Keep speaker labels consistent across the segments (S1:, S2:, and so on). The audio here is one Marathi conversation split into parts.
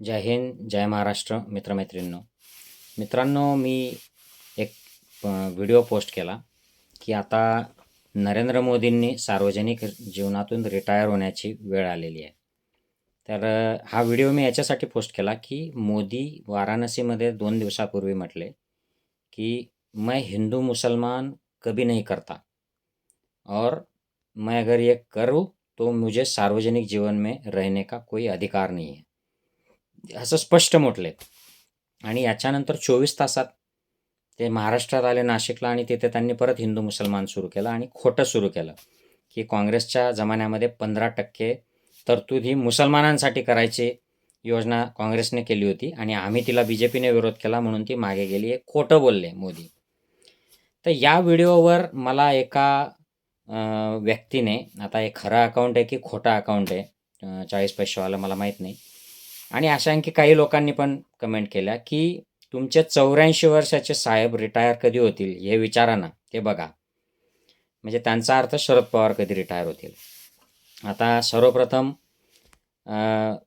S1: जय हिंद जय महाराष्ट्र मित्रमैत्रिणींनो. मित्रांनो मी एक व्हिडिओ पोस्ट केला की आता नरेंद्र मोदींनी सार्वजनिक जीवनातून रिटायर होण्याची वेळ आलेली आहे. तर हा व्हिडिओ मी याच्यासाठी पोस्ट केला की मोदी वाराणसीमध्ये दोन दिवसापूर्वी म्हटले की मैं हिंदू मुसलमान कभी नहीं करता. और मैं अगर ये करूँ तो मुझे सार्वजनिक जीवन में रहने का कोई अधिकार नहीं है. असं स्पष्ट म्हटले. आणि याच्यानंतर चोवीस तासात ते महाराष्ट्रात आले नाशिकला आणि तिथे त्यांनी परत हिंदू मुसलमान सुरू केलं आणि खोटं सुरू केलं की काँग्रेसच्या जमान्यामध्ये पंधरा टक्के तरतूद ही मुसलमानांसाठी करायची योजना काँग्रेसने केली होती आणि आम्ही तिला बी जे पीने विरोध केला म्हणून ती मागे गेली हे खोटं बोलले मोदी. तर या व्हिडिओवर मला एका व्यक्तीने आता हे खरं अकाउंट आहे की खोटं अकाउंट आहे चाळीस पैसेवालं मला माहीत नाही आणि अशा आणखी काही लोकांनी पण कमेंट केल्या की तुमचे चौऱ्याऐंशी वर्षाचे साहेब रिटायर कधी होतील हे विचारा ना. ते बघा. म्हणजे त्यांचा अर्थ शरद पवार कधी रिटायर होतील. आता सर्वप्रथम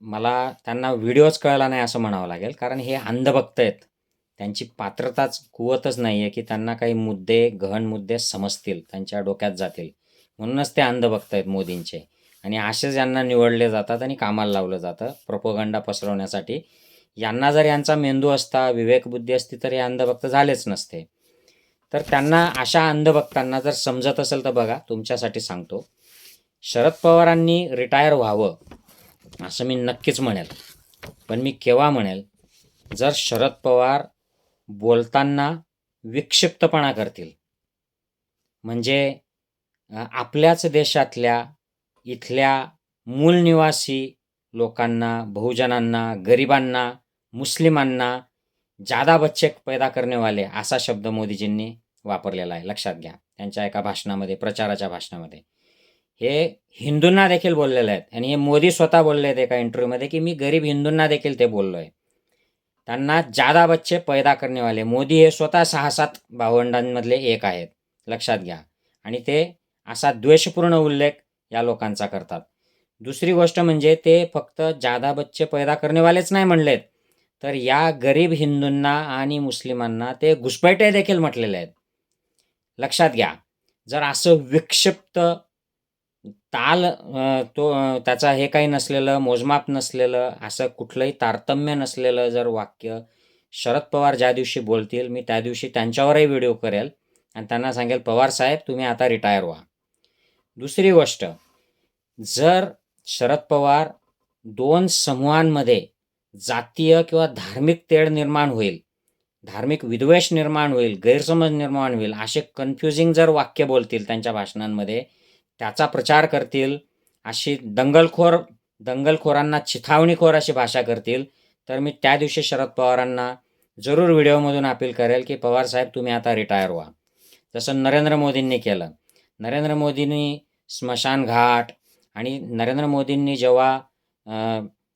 S1: मला त्यांना व्हिडिओच कळला नाही असं म्हणावं लागेल. कारण हे अंधभक्त आहेत. त्यांची पात्रताच कुवतच नाही आहे की त्यांना काही मुद्दे गहन मुद्दे समजतील. त्यांच्या डोक्यात जातील. म्हणूनच ते अंधभक्त आहेत मोदींचे. आणि असेच यांना निवडले जातात आणि कामाला लावलं जातं. प्रोपोगंडा पसरवण्यासाठी. यांना जर यांचा मेंदू असता विवेकबुद्धी असती तर हे अंधभक्त झालेच नसते. तर त्यांना अशा अंधभक्तांना जर समजत असेल तर बघा तुमच्यासाठी सांगतो. शरद पवारांनी रिटायर व्हावं असं मी नक्कीच म्हणेल. पण मी केव्हा म्हणेल जर शरद पवार बोलताना विक्षिप्तपणा करतील म्हणजे आपल्याच देशातल्या इथल्या मूलनिवासी लोकांना बहुजनांना गरिबांना मुस्लिमांना जादा बच्चे पैदा करणेवाले असा शब्द मोदीजींनी वापरलेला आहे. लक्षात घ्या. त्यांच्या एका भाषणामध्ये प्रचाराच्या भाषणामध्ये. हे हिंदूंना देखील बोललेले आहेत. आणि हे मोदी स्वतः बोलले आहेत एका इंटरव्ह्यूमध्ये की मी गरीब हिंदूंना देखील ते बोललो आहे त्यांना जादा बच्चे पैदा करणेवाले मोदी हे स्वतः सहा सात भावंडांमधले एक आहेत. लक्षात घ्या. आणि ते असा द्वेषपूर्ण उल्लेख या लोकांचा करतात. दुसरी गोष्ट म्हणजे ते फक्त जादा बच्चे पैदा करणेवालेच नाही म्हणलेत. तर या गरीब हिंदूंना आणि मुस्लिमांना ते घुसपैठे देखील म्हटलेले आहेत. लक्षात घ्या जर असं विक्षिप्त ताल तो त्याचा हे काही नसलेलं मोजमाप नसलेलं असं कुठलंही तारतम्य नसलेलं जर वाक्य शरद पवार ज्या दिवशी बोलतील मी त्या दिवशी त्यांच्यावरही व्हिडिओ करेल. आणि त्यांना सांगेल पवार साहेब तुम्ही आता रिटायर व्हा. दुसरी गोष्ट जर शरद पवार दोन समूहांमध्ये जातीय किंवा धार्मिक तेढ निर्माण होईल धार्मिक विद्वेष निर्माण होईल गैरसमज निर्माण होईल असे कन्फ्युजिंग जर वाक्य बोलतील त्यांच्या भाषणांमध्ये त्याचा प्रचार करतील अशी दंगलखोर दंगलखोरांना चिथावणीखोर अशी भाषा करतील तर मी त्या दिवशी शरद पवारांना जरूर व्हिडिओमधून अपील करेल की पवार साहेब तुम्ही आता रिटायर व्हा. जसं नरेंद्र मोदींनी केलं. नरेंद्र मोदींनी स्मशानघाट आणि नरेंद्र मोदींनी जेव्हा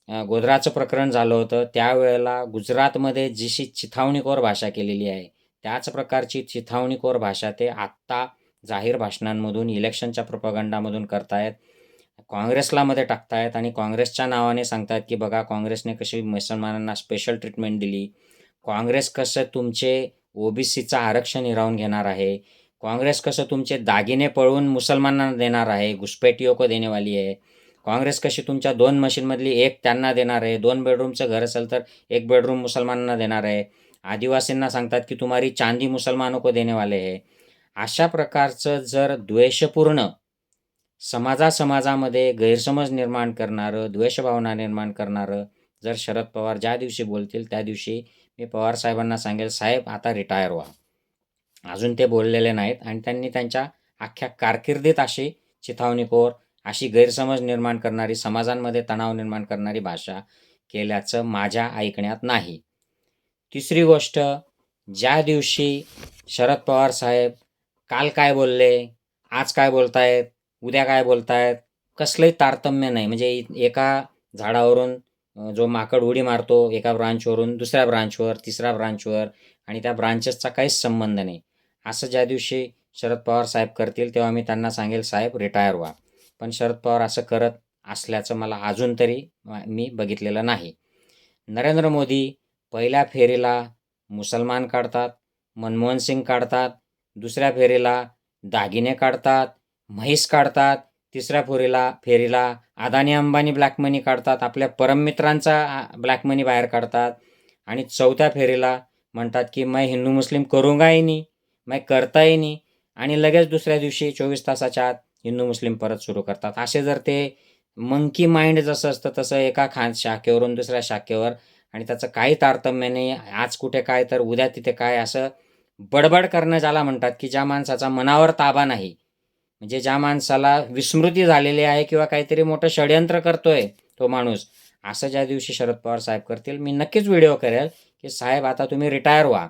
S1: गोधराचं प्रकरण झालं होतं त्यावेळेला गुजरातमध्ये जशी चिथावणीखोर भाषा केलेली आहे त्याच प्रकारची चिथावणीखोर भाषा ते आत्ता जाहीर भाषणांमधून इलेक्शनच्या प्रोपगंडामधून करतायत. काँग्रेसला मध्ये टाकतायत आणि काँग्रेसच्या नावाने सांगतायत की बघा काँग्रेसने कशी मुसलमानांना स्पेशल ट्रीटमेंट दिली. काँग्रेस कसं तुमचे ओबीसीचं आरक्षण हिरावून घेणार आहे? काँग्रेस कसं तुमचे दागिने पळवून मुसलमानांना देणार आहे घुसपैठियों को देणेवाली आहे? काँग्रेस कशी तुमच्या दोन मशीनमधली एक त्यांना देणार आहे दोन बेडरूमचं घर असेल तर एक बेडरूम मुसलमानांना देणार आहे? आदिवासींना सांगतात की तुम्हारी चांदी मुसलमानों को आहे. अशा प्रकारचं जर द्वेषपूर्ण समाजा समाजामध्ये गैरसमज निर्माण करणारं द्वेषभावना निर्माण करणारं जर शरद पवार ज्या दिवशी बोलतील त्या दिवशी मी पवार साहेबांना सांगेल साहेब आता रिटायर व्हा. अजून ते बोललेले नाहीत. आणि त्यांनी त्यांच्या अख्ख्या कारकिर्दीत अशी चिथावणीखोर अशी गैरसमज निर्माण करणारी समाजांमध्ये तणाव निर्माण करणारी भाषा केल्याचं माझ्या ऐकण्यात नाही. तिसरी गोष्ट ज्या दिवशी शरद पवार साहेब काल काय बोलले आज काय बोलतायत उद्या काय बोलतायत कसलंही तारतम्य नाही. म्हणजे एका झाडावरून जो माकड उडी मारतो एका ब्रांचवरून दुसऱ्या ब्रांचवर तिसऱ्या ब्रांचवर आणि त्या ब्रांचेसचा काहीच संबंध नाही. असं ज्या दिवशी शरद पवार साहेब करतील तेव्हा मी त्यांना सांगेल साहेब रिटायर व्हा. पण शरद पवार असं करत असल्याचं मला अजून तरी मी बघितलेलं नाही. नरेंद्र मोदी पहिल्या फेरीला मुसलमान काढतात मनमोहन सिंग काढतात दुसऱ्या फेरीला दागिने काढतात म्हैस काढतात तिसऱ्या फेरीला फेरीला अदानी अंबानी ब्लॅक मनी काढतात आपल्या परममित्रांचा ब्लॅक मनी बाहेर काढतात आणि चौथ्या फेरीला म्हणतात की मैं हिंदू मुस्लिम करूंगा ही नाही. मग करता ही नाही। आणि लगेच दुसऱ्या दिवशी चोवीस तासाच्या आत हिंदू मुस्लिम परत सुरू करतात. असे जर ते मंकी माइंड जसं असतं तसं एका खान शाखेवरून दुसऱ्या शाखेवर आणि त्याचं काही तारतम्य नाही आज कुठे काय तर उद्या तिथे काय असं बडबड करणं ज्याला म्हणतात की ज्या माणसाचा मनावर ताबा नाही. म्हणजे ज्या माणसाला विस्मृती झालेली आहे किंवा काहीतरी मोठं षडयंत्र करतोय तो माणूस असं ज्या दिवशी शरद पवार साहेब करतील मी नक्कीच व्हिडिओ करेल की साहेब आता तुम्ही रिटायर व्हा.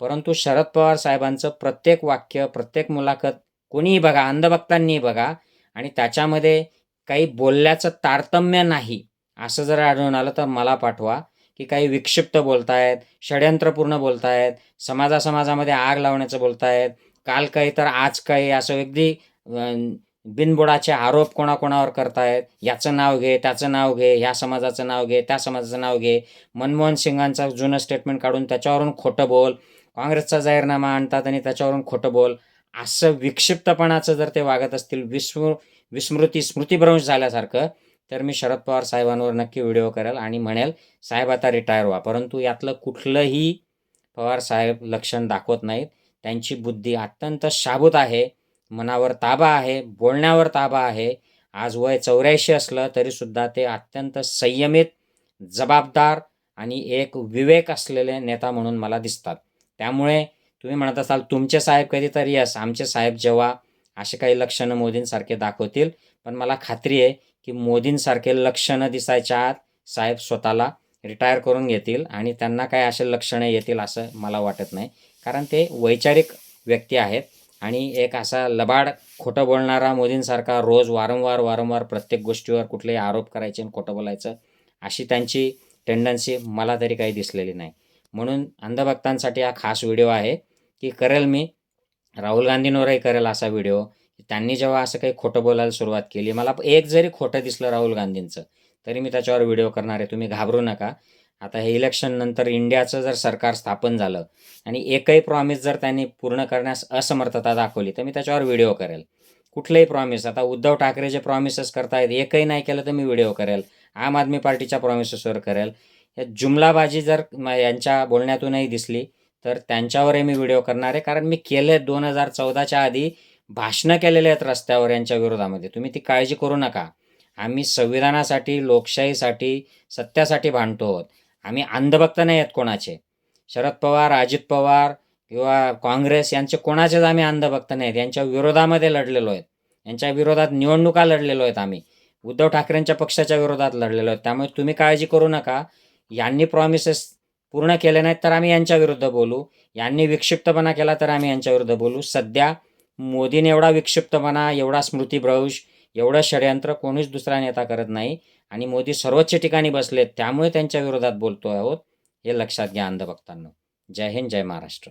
S1: परंतु शरद पवार साहेबांचं प्रत्येक वाक्य प्रत्येक मुलाखत कोणीही बघा अंधभक्तांनी बघा आणि त्याच्यामध्ये काही बोलल्याचं तारतम्य नाही असं जर आढळून आलं तर मला पाठवा की काही विक्षिप्त बोलतायत षड्यंत्रपूर्ण बोलतायत समाजा समाजामध्ये आग लावण्याचं बोलतायत काल काही तर आज काही असं अगदी बिनबुडाचे आरोप कोणाकोणावर करतायत याचं नाव घे त्याचं नाव घे ह्या समाजाचं नाव घे त्या समाजाचं नाव घे मनमोहन सिंगांचं जुनं स्टेटमेंट काढून त्याच्यावरून खोटं बोल काँग्रेसचा जाहीरनामा आणतात आणि त्याच्यावरून खोटं बोल. असं विक्षिप्तपणाचं जर ते वागत असतील विस्मृ विस्मृती स्मृतीभ्रंश झाल्यासारखं तर मी शरद पवार साहेबांवर नक्की व्हिडिओ करेल आणि म्हणेल साहेब आता रिटायर व्हा. परंतु यातलं कुठलंही पवार साहेब लक्षण दाखवत नाहीत. त्यांची बुद्धी अत्यंत शाबूत आहे मनावर ताबा आहे बोलण्यावर ताबा आहे. आज वय चौऱ्याऐंशी असलं तरीसुद्धा ते अत्यंत संयमित जबाबदार आणि एक विवेक असलेले नेता म्हणून मला दिसतात. त्यामुळे तुम्ही म्हणत असाल तुमचे साहेब कधीतरी यस आमचे साहेब जेव्हा असे काही लक्षणं मोदींसारखे दाखवतील. पण मला खात्री आहे की मोदींसारखे लक्षणं दिसायच्या आत साहेब स्वतःला रिटायर करून घेतील आणि त्यांना काय असे लक्षणं येतील असं मला वाटत नाही. कारण ते वैचारिक व्यक्ती आहेत आणि एक असा लबाड खोटं बोलणारा मोदींसारखा रोज वारंवार वारंवार प्रत्येक गोष्टीवर कुठलेही आरोप करायचे आणि खोटं बोलायचं अशी त्यांची टेंडन्सी मला तरी काही दिसलेली नाही. म्हणून अंधभक्तांसाठी हा खास व्हिडिओ आहे की करेल मी. राहुल गांधींवरही करेल असा व्हिडिओ. त्यांनी जेव्हा असं काही खोटं बोलायला सुरुवात केली मला एक जरी खोटं दिसलं राहुल गांधींचं तरी मी त्याच्यावर व्हिडिओ करणार आहे. तुम्ही घाबरू नका. आता हे इलेक्शन नंतर इंडियाचं जर सरकार स्थापन झालं आणि एकही प्रॉमिस जर त्यांनी पूर्ण करण्यास असमर्थता दाखवली तर मी त्याच्यावर व्हिडिओ करेल. कुठलंही प्रॉमिस आता उद्धव ठाकरे जे प्रॉमिसेस करतायत एकही नाही केलं तर मी व्हिडिओ करेल. आम आदमी पार्टीच्या प्रॉमिसेसवर करेल. या जुमलाबाजी जर यांच्या बोलण्यातूनही दिसली तर त्यांच्यावरही मी व्हिडिओ करणार आहे. कारण मी केले दोन हजार चौदाच्या आधी भाषणं केलेले आहेत रस्त्यावर यांच्या विरोधामध्ये. तुम्ही ती काळजी करू नका. आम्ही संविधानासाठी लोकशाहीसाठी सत्यासाठी भांडतो आहोत. आम्ही अंधभक्त नाही आहेत कोणाचे. शरद पवार अजित पवार किंवा काँग्रेस यांचे कोणाचेच आम्ही अंधभक्त नाहीत यांच्या विरोधामध्ये लढलेलो आहेत. यांच्या विरोधात निवडणुका लढलेलो आहेत आम्ही. उद्धव ठाकरेंच्या पक्षाच्या विरोधात लढलेलो आहेत. त्यामुळे तुम्ही काळजी करू नका. यांनी प्रॉमिसेस पूर्ण केले नाहीत तर आम्ही यांच्याविरुद्ध बोलू. यांनी विक्षिप्तपणा केला तर आम्ही यांच्या विरुद्ध बोलू. सध्या मोदीने एवढा विक्षिप्तपणा एवढा स्मृतीभ्रंश एवढं षडयंत्र कोणीच दुसरा नेता करत नाही. आणि मोदी सर्वोच्च ठिकाणी बसलेत त्यामुळे त्यांच्या विरोधात बोलतो आहोत. हे लक्षात घ्या अंधभक्तांनो. जय हिंद जय महाराष्ट्र.